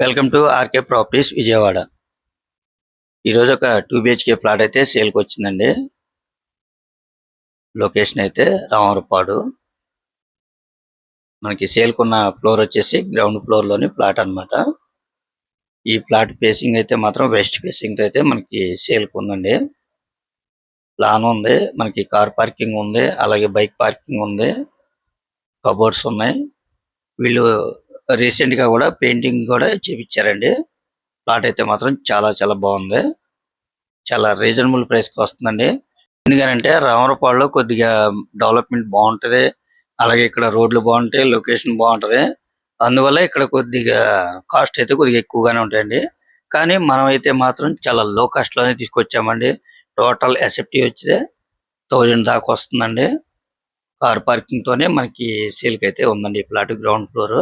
Welcome to RK properties Vijayawada. ఈరోజు ఒక two BHK plot అయితే సేల్కి వచ్చిందండి. లొకేషన్ అయితే రామరపాడు. మనకి సేల్కున్న ఫ్లోర్ వచ్చేసి గ్రౌండ్ ఫ్లోర్లోని ప్లాట్ అన్నమాట. ఈ ప్లాట్ ఫేసింగ్ అయితే మాత్రం వెస్ట్ ఫేసింగ్ అయితే మనకి సేల్కి ఉందండి. లాన్ ఉంది మనకి కార్ పార్కింగ్ ఉంది అలాగే బైక్ పార్కింగ్ ఉంది కబోర్డ్స్ ఉన్నాయి. వీళ్ళు రీసెంట్గా కూడా పెయింటింగ్ కూడా చేపించారండి. ప్లాట్ అయితే మాత్రం చాలా చాలా బాగుంది. చాలా రీజనబుల్ ప్రైస్కి వస్తుందండి. ఎందుకంటే రామరపాడులో కొద్దిగా డెవలప్మెంట్ బాగుంటది. అలాగే ఇక్కడ రోడ్లు బాగుంటాయి లొకేషన్ బాగుంటది. అందువల్ల ఇక్కడ కొద్దిగా కాస్ట్ అయితే కొద్దిగా ఎక్కువగానే ఉంటాయండి. కానీ మనం అయితే మాత్రం చాలా లో కాస్ట్లోనే తీసుకొచ్చామండి. టోటల్ ఎసెప్టీ వచ్చి థౌజండ్ దాకా వస్తుందండి. కార్ పార్కింగ్ తోనే మనకి సేల్కి అయితే ఉందండి ఈ ప్లాట్ గ్రౌండ్ ఫ్లోర్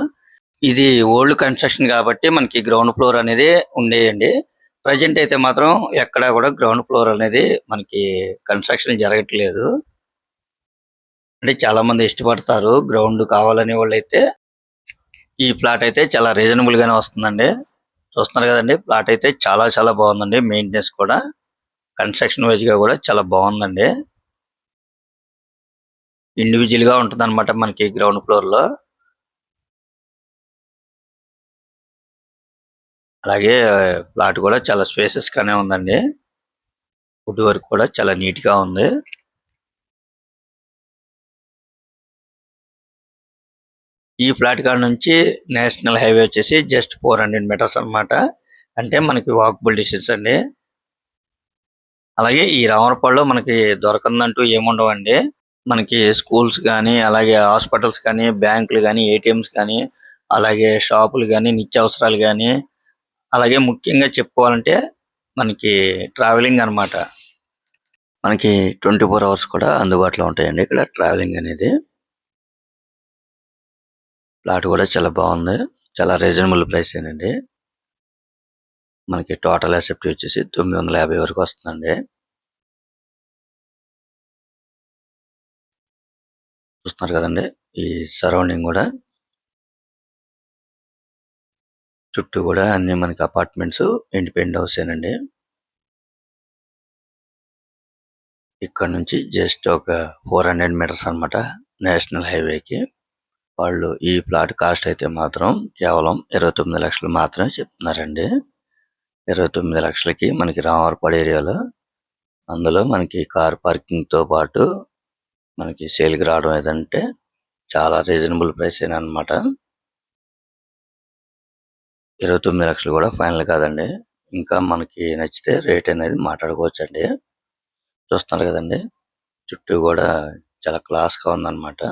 ఇది ఓల్డ్ కన్స్ట్రక్షన్ కాబట్టి మనకి గ్రౌండ్ ఫ్లోర్ అనేది ఉండేయండి. ప్రజెంట్ అయితే మాత్రం ఎక్కడ కూడా గ్రౌండ్ ఫ్లోర్ అనేది మనకి కన్స్ట్రక్షన్ జరగట్లేదు. అంటే చాలా మంది ఇష్టపడతారు గ్రౌండ్ కావాలనే వాళ్ళు అయితే ఈ ప్లాట్ అయితే చాలా రీజనబుల్ గానే వస్తుందండి. చూస్తున్నారు కదండి ప్లాట్ అయితే చాలా చాలా బాగుందండి. మెయింటెనెన్స్ కూడా కన్స్ట్రక్షన్ వైజ్గా కూడా చాలా బాగుందండి. ఇండివిజువల్గా ఉంటుంది అనమాట మనకి గ్రౌండ్ ఫ్లోర్లో అలాగే ప్లాట్ కూడా చాలా స్పేసెస్ గానే ఉందండి. వుడ్ వర్క్ కూడా చాలా నీట్గా ఉంది. ఈ ప్లాట్ కాడ నుంచి నేషనల్ హైవే వచ్చేసి జస్ట్ ఫోర్ హండ్రెడ్ మీటర్స్ అన్నమాట. అంటే మనకి వాకబుల్ డిస్టెన్స్ అండి. అలాగే ఈ రామరపాడులో మనకి దొరకందంటూ ఏముండవండి మనకి స్కూల్స్ కానీ అలాగే హాస్పిటల్స్ కానీ బ్యాంకులు కానీ ఏటీఎంస్ కానీ అలాగే షాపులు కానీ నిత్యావసరాలు కానీ అలాగే ముఖ్యంగా చెప్పుకోవాలంటే మనకి ట్రావెలింగ్ అన్నమాట. మనకి ట్వంటీ ఫోర్ అవర్స్ కూడా అందుబాటులో ఉంటాయండి ఇక్కడ ట్రావెలింగ్ అనేది. ప్లాట్ కూడా చాలా బాగుంది. చాలా రీజనబుల్ ప్రైస్ ఏనండి మనకి టోటల్ అసెప్ట్ వచ్చేసి తొమ్మిది వందల యాభై వరకు వస్తుందండి. చూస్తున్నారు కదండి ఈ సరౌండింగ్ కూడా. చుట్టూ కూడా అన్ని మనకి అపార్ట్మెంట్స్ ఇండిపెండెంట్ హౌస్ ఏనండి ఇక్కడ నుంచి జస్ట్ ఒక ఫోర్ హండ్రెడ్ మీటర్స్ అన్నమాట నేషనల్ హైవేకి. వాళ్ళు ఈ ప్లాట్ కాస్ట్ అయితే మాత్రం కేవలం ఇరవై తొమ్మిది లక్షలు మాత్రమే చెప్తున్నారండి. ఇరవై తొమ్మిది లక్షలకి మనకి రామవరపాడు ఏరియాలో అందులో మనకి కార్ పార్కింగ్తో పాటు మనకి సేల్కి రావడం ఏదంటే చాలా రీజనబుల్ ప్రైస్ అనమాట ఇరవై తొమ్మిది లక్షలు కూడా ఫైనల్ కాదండి. ఇంకా మనకి నచ్చితే రేట్ అనేది మాట్లాడుకోవచ్చు అండి చూస్తున్నారు కదండి. చుట్టూ కూడా చాలా క్లాస్గా ఉందన్నమాట.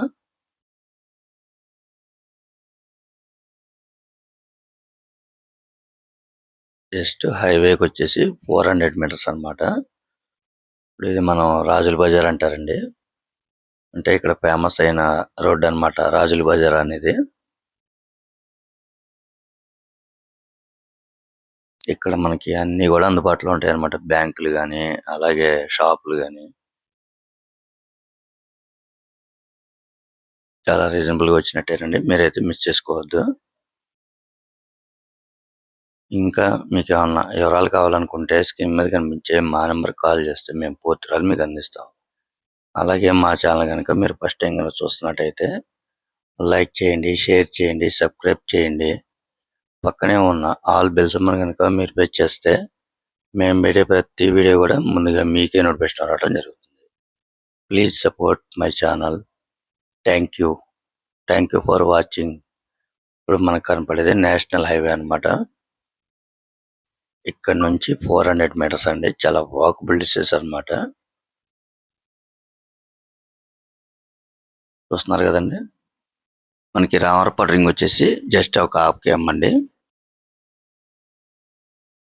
జస్ట్ హైవేకి వచ్చేసి ఫోర్ హండ్రెడ్ మీటర్స్ అన్నమాట. ఇప్పుడు ఇది మనం రాజుల బజార్ అంటారండి. అంటే ఇక్కడ ఫేమస్ అయిన రోడ్ అన్నమాట రాజుల బజార్ అనేది. ఇక్కడ మనకి అన్ని కూడా అందుబాటులో ఉంటాయి అన్నమాట బ్యాంకులు గాని అలాగే షాపులు గాని. చాలా రీజనబుల్గా వచ్చినట్టేనండి. మీరైతే మిస్ చేసుకోవద్దు. ఇంకా మీకు ఏమన్నా వివరాలు కావాలనుకుంటే స్క్రీన్ మీద కనిపించే మా నెంబర్ కాల్ చేస్తే మేము పూర్తి మీకు అందిస్తాం. అలాగే మా ఛానల్ కనుక మీరు ఫస్ట్ టైం కనుక చూస్తున్నట్టయితే లైక్ చేయండి షేర్ చేయండి సబ్స్క్రైబ్ చేయండి. పక్కనే ఉన్న ఆల్ బెల్స్ కనుక మీరు ప్రెస్ చేస్తే మేము పెట్టే ప్రతి వీడియో కూడా ముందుగా మీకే నోటిఫికేషన్ రావడం జరుగుతుంది. Please support my channel thank you thank you for watching ఇప్పుడు మనకు కనపడేది నేషనల్ హైవే అన్నమాట. ఇక్కడ నుంచి ఫోర్ హండ్రెడ్ మీటర్స్ అండి. చాలా వాకబుల్ డిస్టెన్స్ అన్నమాట. చూస్తున్నారు కదండి? మనకి రామరపాడు రింగ్ వచ్చేసి జస్ట్ ఒక హాఫ్ కేఎం అండి